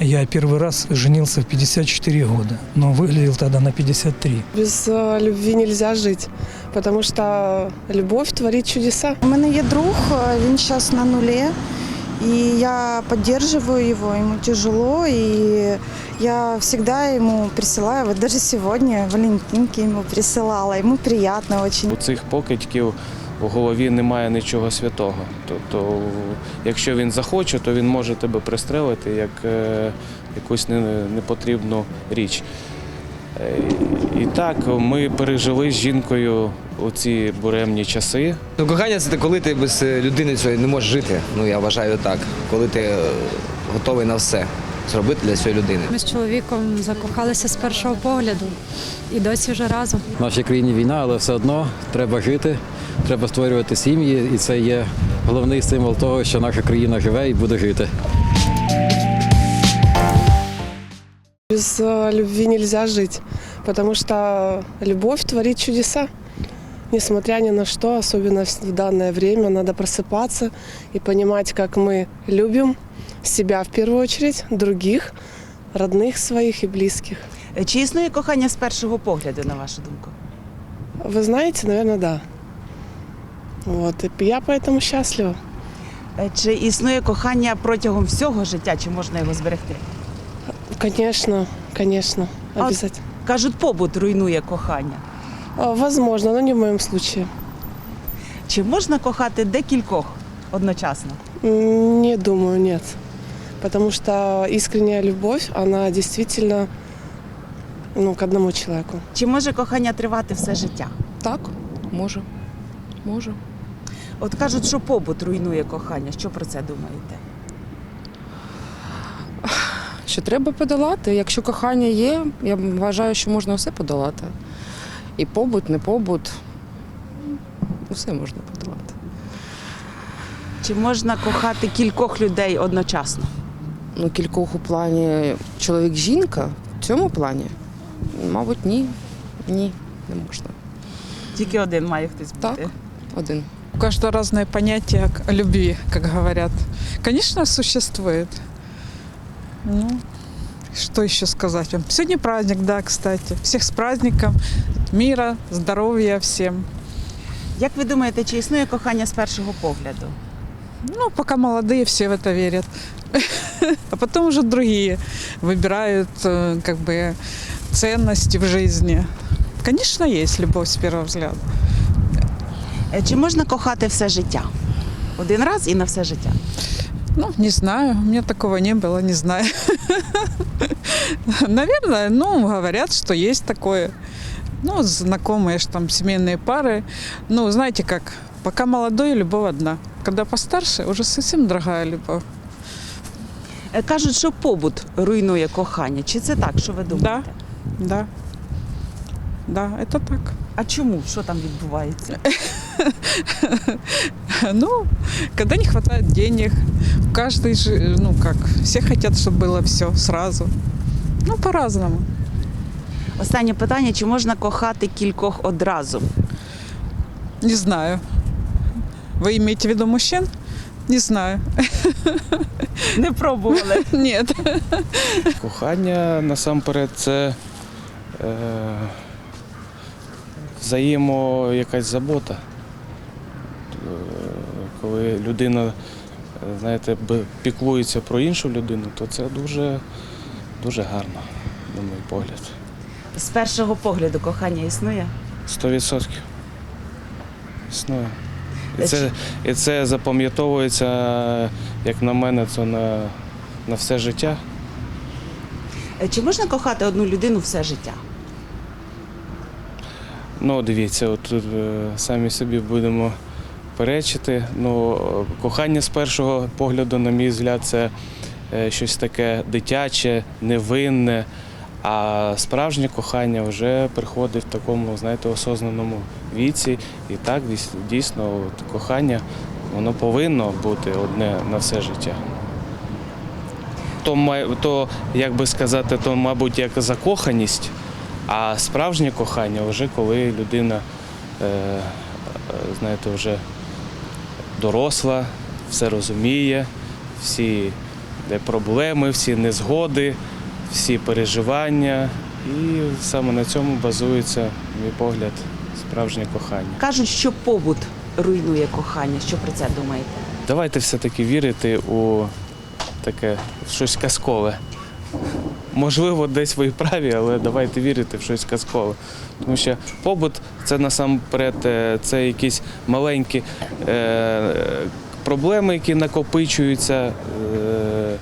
Я первый раз женился в 54 года, но выглядел тогда на 53. Без э, любви нельзя жить, потому что любовь творит чудеса. У мене є друг, е, він зараз на нулі, і я підтримую його, йому тяжело, і я завжди йому присилаю, вот даже сьогодні Валентинки йому присилала, йому приємно дуже. У цих покидьків у голові немає нічого святого. Тобто, якщо він захоче, то він може тебе пристрелити як е, якусь непотрібну річ. Е, І так, ми пережили з жінкою у ці буремні часи. Ну, кохання це коли ти без е, людини цієї не можеш жити. Ну я вважаю так. Коли ти готовий на все зробити для цієї людини. Ми з чоловіком закохалися з першого погляду і досі вже разом. В нашій країні війна, але все одно треба жити, треба створювати сім'ї, і це є головний символ того, що наша країна живе і буде жити. Без э, любви нельзя жить, потому что любовь творит чудеса. Несмотря ни на что, особенно в в данное время, надо просыпаться и понимать, как мы любим себя в первую очередь, других, родных своих и близких. Е, Чи існує кохання з першого погляду, на вашу думку? Вы знаете, наверное, да. Вот, и я поэтому счастлива. Е, Чи існує кохання протягом всього життя, чи можна його зберегти? Конечно, А- Кажуть, побут руйнує кохання. А, Возможно, но не в моем случае. Чи можна кохати декількох одночасно? Не думаю, нет. Потому что искренняя любовь, она действительно ну, к одному человеку. Чи може кохання тривати все життя? Так, може. Може. От кажуть, що побут руйнує кохання. Що про це думаєте? Що треба подолати. Якщо кохання є, я вважаю, що можна все подолати. І побут, не побут. Усе можна подолати. Чи можна кохати кількох людей одночасно? Ну, кількох у плані чоловік-жінка в цьому плані, мабуть, ні. Ні, не можна. Тільки один має хтось бути. Так. Один. У каждого разное понятие о любви, как говорят. Конечно, существует. Ну, что еще сказать вам? Сегодня праздник, да, кстати. Всех с праздником. Мира, здоровья всем. Як ви думаєте, чи існує кохання з першого погляду? Ну, пока молодые все в это верят. А потом уже другие выбирают э, как бы ценности в жизни. Конечно, есть любовь с первого взгляда. Е, Чи можна кохати все життя? Один раз і на все життя. Ну, не знаю, у меня такого не было, не знаю. Наверное, ну, говорят, что есть такое. Ну, знакомые ж там семейные пары. Ну, знаете как, пока молодой, любовь одна. Когда постарше, уже совсем другая любовь. Е, Кажуть, що побут руйнує кохання. Чи це так, що ви думаєте? Да, да, это так. А чому? Що там відбувається? Ну, когда не хватает денег, каждый же, ну как, все хотят, чтобы было все сразу. Ну, по-разному. Останнє питання: чи можна кохати кількох одразу? Не знаю. Вы имеете в виду мужчин? Не знаю. Не пробували. Нет. Кохання насамперед це е, взаємо якась забота. Е, Коли людина, е, знаєте, піклується про іншу людину, то це дуже, дуже гарно, на мій погляд. З першого погляду кохання існує. Сто відсотків. Існує. І це, і це запам'ятовується, як на мене, це на, на все життя. Е, Чи можна кохати одну людину все життя? Ну, дивіться, от тут е, самі собі будемо перечити. Ну, кохання з першого погляду, на мій взгляд, це е, щось таке дитяче, невинне. А справжнє кохання вже приходить в такому, знаєте, осознаному віці. І так дійсно кохання воно повинно бути одне на все життя. То, то, як би сказати, то, мабуть, як закоханість, а справжнє кохання вже коли людина, е, е, знаєте, вже доросла, все розуміє, всі е, проблеми, всі незгоди, всі переживання. І саме на цьому базується, мій погляд, справжнє кохання. Кажуть, що побут руйнує кохання. Що про це думаєте? Давайте все-таки вірити у таке щось казкове. Можливо, десь ви і праві, але давайте вірити в щось казкове. Тому що побут це насамперед е, це якісь маленькі е, проблеми, які накопичуються. Е,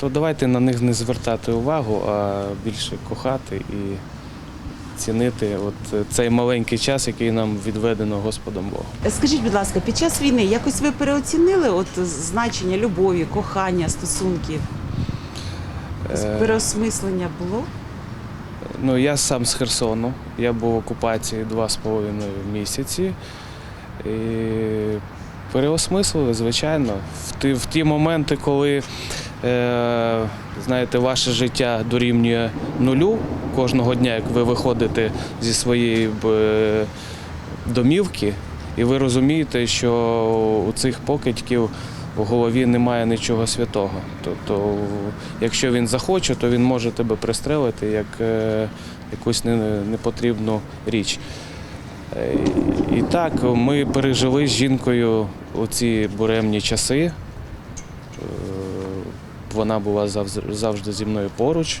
то давайте на них не звертати увагу, а більше кохати і цінити от цей маленький час, який нам відведено Господом Богом. Скажіть, будь ласка, під час війни якось ви переоцінили от значення любові, кохання, стосунків? Якось Е, Переосмислення було? Ну, я сам з Херсону. Я був в окупації два з половиною місяці. І переосмислили, звичайно. В ті, в ті моменти, коли е, знаєте, ваше життя дорівнює нулю кожного дня, як ви виходите зі своєї е, домівки, і ви розумієте, що у цих покидьків в голові немає нічого святого. Тобто, якщо він захоче, то він може тебе пристрелити як е, якусь непотрібну річ. Е, І так, ми пережили з жінкою оці буремні часи. Е, Вона була завжди зі мною поруч.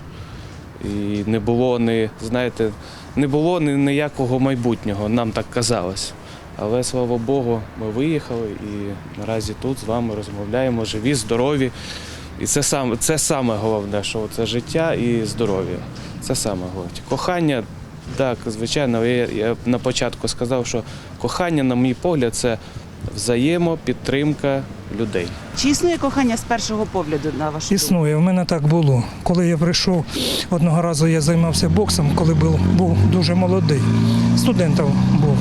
І не було ні, знаєте, не було ні, ніякого майбутнього, нам так казалось. Але слава Богу, ми виїхали і наразі тут з вами розмовляємо, живі, здорові. І це саме, це саме головне, що це життя і здоров'я. Це саме головне. Кохання, так, звичайно, я, я на початку сказав, що кохання, на мій погляд, це взаємопідтримка людей. Чи існує кохання з першого погляду на вашу думку? Існує, в мене так було. Коли я прийшов, одного разу я займався боксом, коли був, був дуже молодий, студентом був.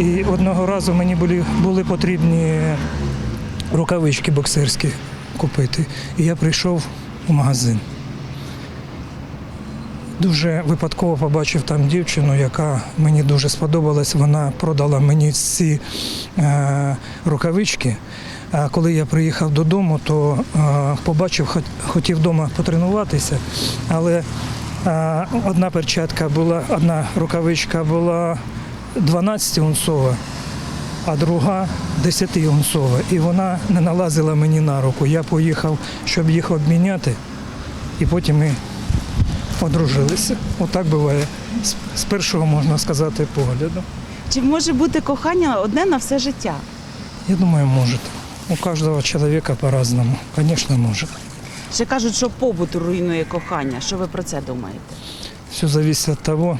І одного разу мені були, були потрібні рукавички боксерські купити. І я прийшов у магазин. Дуже випадково побачив там дівчину, яка мені дуже сподобалась. Вона продала мені ці е, рукавички. А коли я приїхав додому, то е, побачив, хот- хотів вдома потренуватися, але е, одна перчатка була, одна рукавичка була 12-унцова, а друга 10-унцова. І вона не налазила мені на руку. Я поїхав, щоб їх обміняти, і потім ми одружилися. Отак буває з- першого, можна сказати, погляду. Чи може бути кохання одне на все життя? Я думаю, может. У каждого человека по-разному. Конечно, может. Ще кажуть, що побут руйнує кохання. Що ви про це думаєте? Все зависит от того,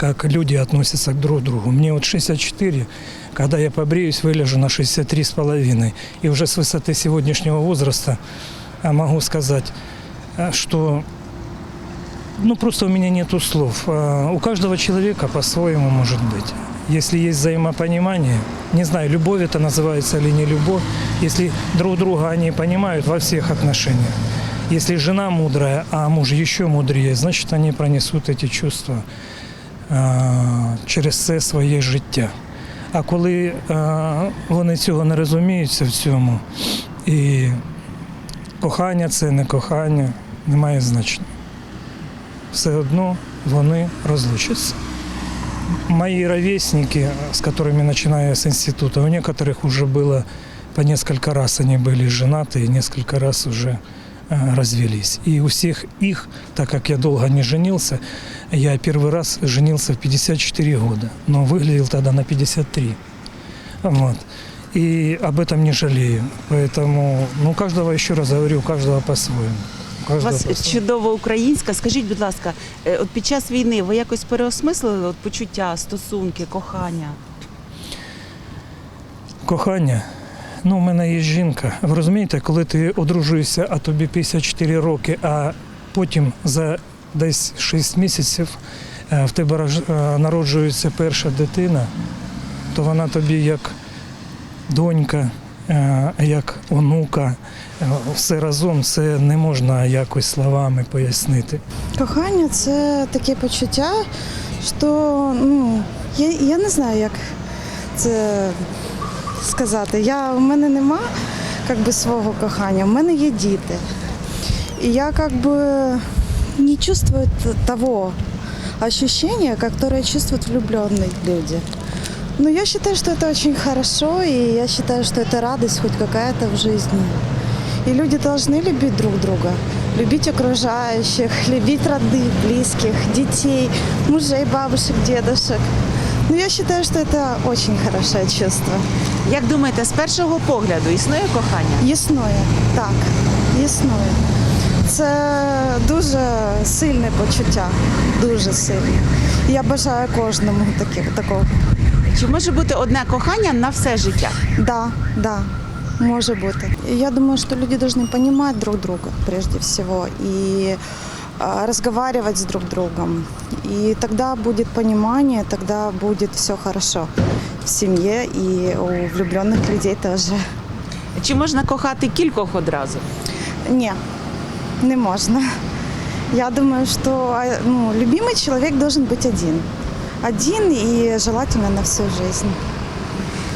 как люди относятся к друг другу. Мне вот 64, когда я побреюсь, выляжу на 63,5. И уже с высоты сегодняшнего возраста а, могу сказать, а, что ну просто у меня нету слов. А, У каждого человека по-своему может быть. Если есть взаимопонимание, не знаю, любовь это называется или не любовь, если друг друга они понимают во всех отношениях. Если жена мудрая, а муж еще мудрее, значит они пронесут эти чувства через все своє життя. А коли а, вони цього не розуміються в цьому, і кохання це не кохання, не має значення. Все одно вони розлучаться. Мои ровесники, с которыми начиная с института, у некоторых уже было по несколько раз они были женаты и несколько раз уже э, развелись. И у всех их, так как я долго не женился, я первый раз женился в 54 года, но выглядел тогда на 53. Вот. И об этом не жалею. Поэтому, ну, у каждого, еще раз говорю, у каждого по-своему. У У каждого вас по-своему. чудова українська. Скажіть, будь ласка, е, от під час війни ви якось переосмислили от почуття, стосунки, кохання? Кохання. Ну, у мене є жінка. Ви розумієте, коли ти одружуєшся, а тобі 54 роки, а потім за десь 6 місяців е, в тебе е, народжується перша дитина, то вона тобі як донька, е, як онука, все разом це не можна якось словами пояснити. Кохання це таке почуття, що ну, я, я не знаю, як це сказати. Я, у мене нема как бы свого кохання. У мене є діти. І я как бы не чувствую т- того ощущения, которое чувствуют влюбленные люди. Но я считаю, что это очень хорошо, и я считаю, что это радость хоть какая-то в жизни. И люди должны любить друг друга, любить окружающих, любить родных, близких, детей, мужей, бабушек, дедушек. Но я считаю, что это очень хорошее чувство. Як думаєте, з першого погляду існує кохання? Існує, так, існує. Це дуже сильне почуття, дуже сильне. Я бажаю кожному таких, такого. Чи може бути одне кохання на все життя? Да, да, може бути. Я думаю, что люди должны понимать друг друга прежде всего и разговаривать с друг другом. И тогда будет понимание, тогда будет все хорошо в семье и у влюбленных людей тоже. Чи можна кохати кількох одразу? Не, не можно. Я думаю, что а, ну, любимый человек должен быть один. Один и желательно на всю жизнь.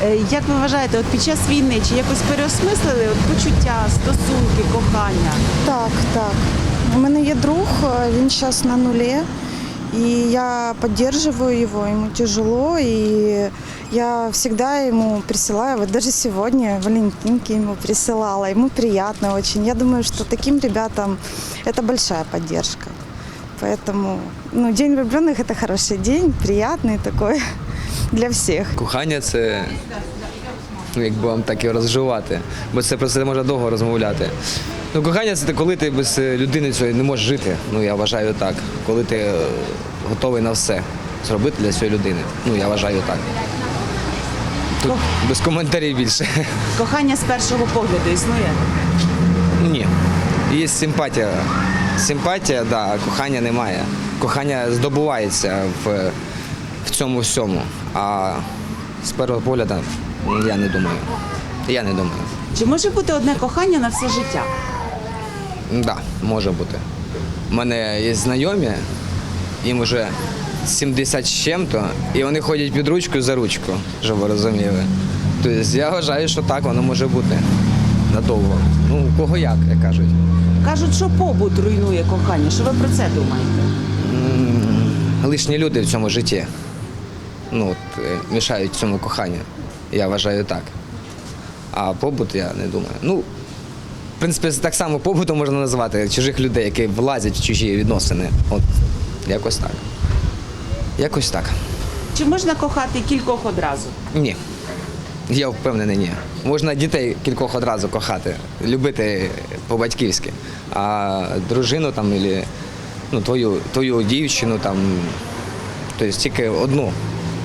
Е, Як ви вважаєте, от під час війни чи якось переосмислили от почуття, стосунки, кохання? Так, так. У мене є друг, е, він зараз на нулі, і я підтримую його, йому тяжело, і я всегда ему присылаю, вот даже сегодня Валентинки ему присылала, ему приятно очень. Я думаю, что таким ребятам это большая поддержка. Поэтому ну, День влюбленных это хороший день, приятный такой для всех. Кохання це, ну, якби вам так його розживати, бо це про це можна довго розмовляти. Ну, кохання це коли ти без е, людини цієї не можеш жити. Ну, я вважаю так. Коли ти е, готовий на все зробити для цієї людини. Ну, я вважаю так. Тут без коментарів більше. Кохання з першого погляду існує? Ні. Є симпатія. Симпатія, так, да, а кохання немає. Кохання здобувається в, в цьому всьому. А з першого погляду я не думаю. Я не думаю. Чи може бути одне кохання на все життя? Так, да, може бути. У мене є знайомі, їм вже 70 з чим-то, і вони ходять під ручку за ручку, щоб ви розуміли. Тобто я вважаю, що так воно може бути надовго. Ну, у кого як, як кажуть. Кажуть, що побут руйнує кохання. Що ви про це думаєте? лишні люди в цьому житті ну, от, е, мішають цьому коханню. Я вважаю так. А побут я не думаю. Ну, в принципі, так само побутом можна назвати чужих людей, які влазять в чужі відносини. От якось так. Якось так. Чи можна кохати кількох одразу? Ні. Я впевнений, ні. Можна дітей кількох одразу кохати, любити по-батьківськи. А дружину там, або, ну, твою, твою дівчину там, тобто тільки одну.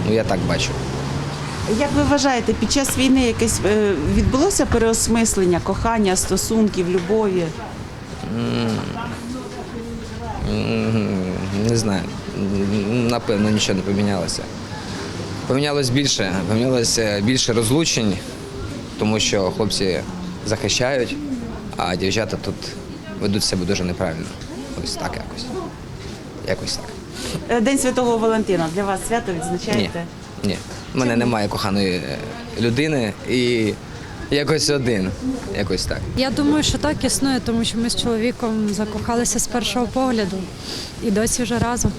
Ну, я так бачу. Як ви вважаєте, під час війни якесь е, відбулося переосмислення кохання, стосунків, любові? Не знаю. Напевно, нічого не помінялося. Помінялось більше, помінялося більше розлучень, тому що хлопці захищають, а дівчата тут ведуть себе дуже неправильно. Ось так якось. Якось так. Е, День Святого Валентина для вас свято відзначаєте? Ні. У мене немає коханої е, людини і якось один. Якось так. Я думаю, що так існує, тому що ми з чоловіком закохалися з першого погляду і досі вже разом.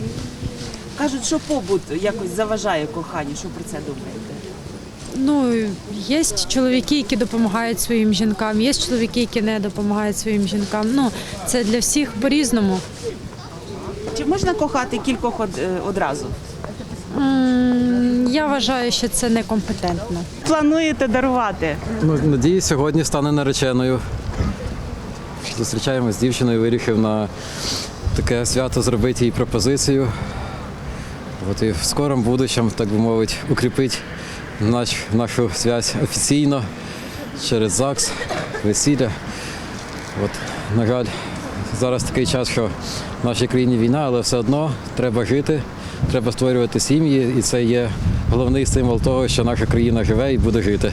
Кажуть, що побут якось заважає коханню. Що про це думаєте? Ну, є чоловіки, які допомагають своїм жінкам, є чоловіки, які не допомагають своїм жінкам. Ну, це для всіх по-різному. Чи можна кохати кількох е, одразу? М, Я вважаю, що це некомпетентно. Плануєте дарувати? Ну, надіюсь, сьогодні стане нареченою. Зустрічаємося з дівчиною, вирішив на таке свято зробити їй пропозицію. От і в скорому будущому, так би мовити, укріпити наш, нашу зв'язь офіційно через ЗАГС, весілля. От, на жаль, зараз такий час, що в нашій країні війна, але все одно треба жити, треба створювати сім'ї, і це є головний символ того, що наша країна живе і буде жити.